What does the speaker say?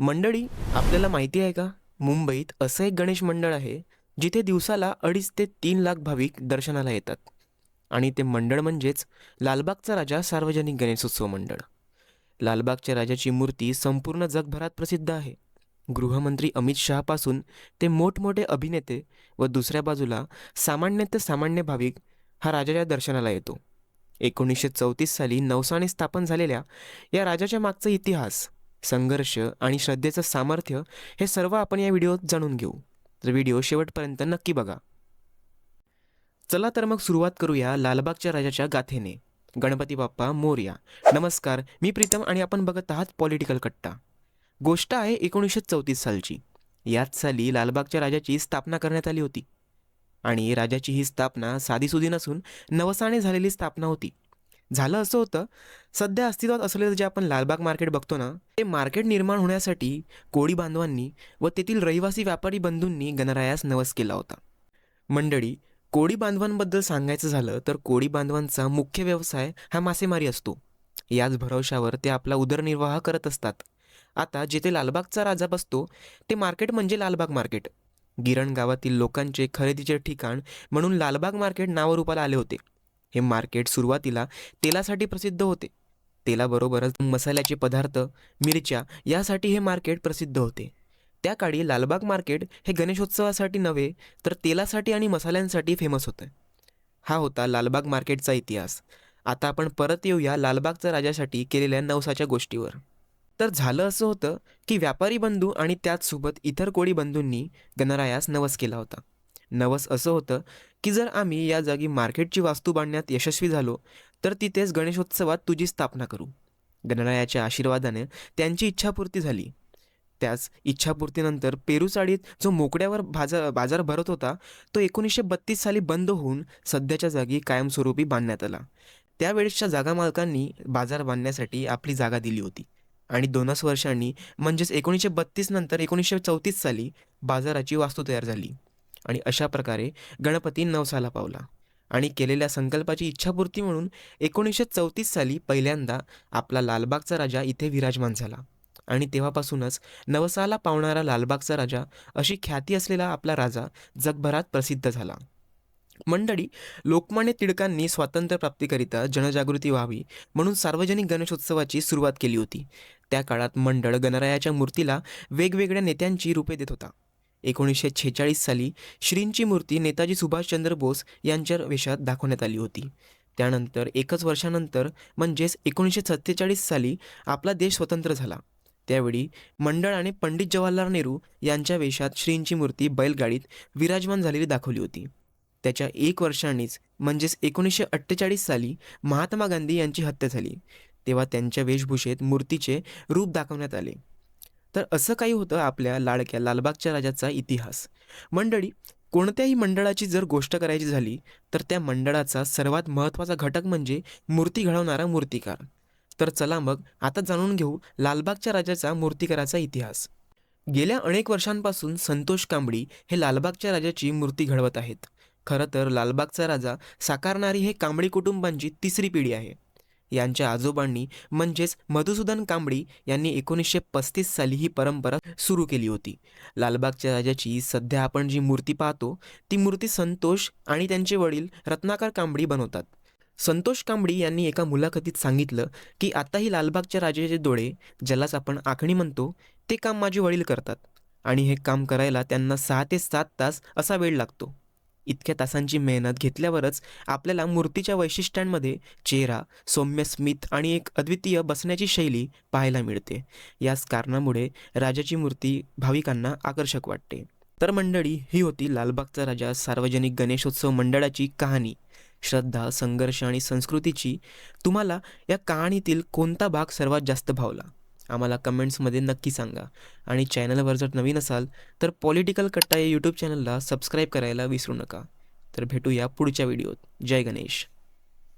मंडळी आपल्याला माहिती आहे का? मुंबईत असं एक गणेश मंडळ आहे जिथे दिवसाला अडीच ते तीन लाख भाविक दर्शनाला येतात. आणि ते मंडळ म्हणजेच लालबागचा राजा सार्वजनिक गणेशोत्सव मंडळ. लालबागच्या राजाची मूर्ती संपूर्ण जगभरात प्रसिद्ध आहे. गृहमंत्री अमित शहापासून ते मोठमोठे अभिनेते व दुसऱ्या बाजूला सामान्य ते सामान्य भाविक हा राजाच्या दर्शनाला येतो. एकोणीसशे चौतीस साली नवसाने स्थापन झालेल्या या राजाच्या मागचा इतिहास संघर्ष आणि श्रद्धेचं सामर्थ्य हे सर्व आपण या व्हिडिओत जाणून घेऊ. तर व्हिडिओ शेवटपर्यंत नक्की बघा. चला तर मग सुरुवात करूया लालबागच्या राजाच्या गाथेने. गणपती बाप्पा मोर्या. नमस्कार मी प्रीतम आणि आपण बघत आहात पॉलिटिकल कट्टा. गोष्ट आहे एकोणीसशे चौतीस सालची. याच साली लालबागच्या राजाची स्थापना करण्यात आली होती. आणि राजाची ही स्थापना साधीसुधी नसून नवसाने झालेली स्थापना होती. झालं असं होतं. सध्या अस्तित्वात असलेलं जे आपण लालबाग मार्केट बघतो ना ते मार्केट निर्माण होण्यासाठी कोळी बांधवांनी व तेथील रहिवासी व्यापारी बंधूंनी गणरायास नवस केला होता. मंडळी कोळी बांधवांबद्दल सांगायचं झालं तर कोळी बांधवांचा मुख्य व्यवसाय हा मासेमारी असतो. याच भरवशावर ते आपला उदरनिर्वाह करत असतात. आता जिथे लालबागचा राजा बसतो ते मार्केट म्हणजे लालबाग मार्केट. गिरण गावातील लोकांचे खरेदीचे ठिकाण म्हणून लालबाग मार्केट नावरूपाला आले होते. हे मार्केट सुरुवातीला तेलासाठी प्रसिद्ध होते. तेलाबरोबरच मसाल्याचे पदार्थ मिरच्या यासाठी हे मार्केट प्रसिद्ध होते. त्या काळी लालबाग मार्केट हे गणेशोत्सवासाठी नव्हे तर तेलासाठी आणि मसाल्यांसाठी फेमस होतं. हा होता लालबाग मार्केटचा इतिहास. आता आपण परत येऊया लालबागच्या राजासाठी केलेल्या नवसाच्या गोष्टीवर. तर झालं असं होतं की व्यापारी बंधू आणि त्याचसोबत इतर कोळी बंधूंनी गणरायास नवस केला होता. नवस असं होतं की जर आम्ही या जागी मार्केटची वास्तू बांधण्यात यशस्वी झालो तर तिथेच गणेशोत्सवात तुझी स्थापना करू. गणरायाच्या आशीर्वादाने त्यांची इच्छापूर्ती झाली. त्याच इच्छापूर्तीनंतर पेरूचाळीत जो मोकड्यावर बाजार बाजार भरत होता तो एकोणीसशे बत्तीस साली बंद होऊन सध्याच्या जागी कायमस्वरूपी बांधण्यात आला. त्यावेळेसच्या जागा मालकांनी बाजार बांधण्यासाठी आपली जागा दिली होती आणि दोनच वर्षांनी म्हणजेच एकोणीसशे बत्तीस नंतर एकोणीसशे चौतीस साली बाजाराची वास्तू तयार झाली. आणि अशा प्रकारे गणपती नवसाला पावला. आणि केलेल्या संकल्पाची इच्छापूर्ती म्हणून एकोणीसशे चौतीस साली पहिल्यांदा आपला लालबागचा राजा इथे विराजमान झाला. आणि तेव्हापासूनच नवसाला पावणारा लालबागचा राजा अशी ख्याती असलेला आपला राजा जगभरात प्रसिद्ध झाला. मंडळी लोकमान्य टिळकांनी स्वातंत्र्यप्राप्तीकरिता जनजागृती व्हावी म्हणून सार्वजनिक गणेशोत्सवाची सुरुवात केली होती. त्या काळात मंडळ गणरायाच्या मूर्तीला वेगवेगळ्या नेत्यांची रूपे देत होता. एकोणीसशे छेचाळीस साली श्रींची मूर्ती नेताजी सुभाषचंद्र बोस यांच्या वेशात दाखवण्यात आली होती. त्यानंतर एकच वर्षानंतर म्हणजेच एकोणीसशे सत्तेचाळीस साली आपला देश स्वतंत्र झाला. त्यावेळी मंडळ आणि पंडित जवाहरलाल नेहरू यांच्या वेशात श्रींची मूर्ती बैलगाडीत विराजमान झालेली दाखवली होती. त्याच्या एक वर्षांनीच म्हणजेच एकोणीसशे अठ्ठेचाळीस साली महात्मा गांधी यांची हत्या झाली. तेव्हा त्यांच्या वेशभूषेत मूर्तीचे रूप दाखवण्यात आले. तर असं काही होतं आपल्या लाडक्या लालबागच्या राजाचा इतिहास. मंडळी कोणत्याही मंडळाची जर गोष्ट करायची झाली तर त्या मंडळाचा सर्वात महत्त्वाचा घटक म्हणजे मूर्ती घडवणारा मूर्तिकार. तर चला मग आता जाणून घेऊ लालबागच्या राजाचा मूर्तिकाराचा इतिहास. गेल्या अनेक वर्षांपासून संतोष कांबळी हे लालबागच्या राजाची मूर्ती घडवत आहेत. खरं तर लालबागचा राजा साकारणारी हे कांबळी कुटुंबांची तिसरी पिढी आहे. यांच्या आजोबांनी म्हणजेच मधुसूदन कांबळी यांनी एकोणीसशे पस्तीस साली ही परंपरा सुरू केली होती. लालबागच्या राजाची सध्या आपण जी मूर्ती पाहतो ती मूर्ती संतोष आणि त्यांचे वडील रत्नाकर कांबळी बनवतात. संतोष कांबळी यांनी एका मुलाखतीत सांगितलं की आताही लालबागच्या राजाचे डोळे ज्यालाच आपण आखणी म्हणतो ते काम माझे वडील करतात. आणि हे काम करायला त्यांना सहा ते सात तास असा वेळ लागतो. इतक्या तासांची मेहनत घेतल्यावरच आपल्याला मूर्तीच्या वैशिष्ट्यांमध्ये चेहरा सौम्य स्मित आणि एक अद्वितीय बसण्याची शैली पाहायला मिळते. याच कारणामुळे राजाची मूर्ती भाविकांना आकर्षक वाटते. तर मंडळी ही होती लालबागचा राजा सार्वजनिक गणेशोत्सव मंडळाची कहाणी. श्रद्धा संघर्ष आणि संस्कृतीची तुम्हाला या कहाणीतील कोणता भाग सर्वात जास्त भावला? आम्हाला कमेंट्समध्ये नक्की सांगा. आणि चॅनलवर जर नवीन असाल तर पॉलिटिकल कट्टा या यूट्यूब चॅनलला सबस्क्राईब करायला विसरू नका. तर भेटूया पुढच्या व्हिडिओत जय गणेश.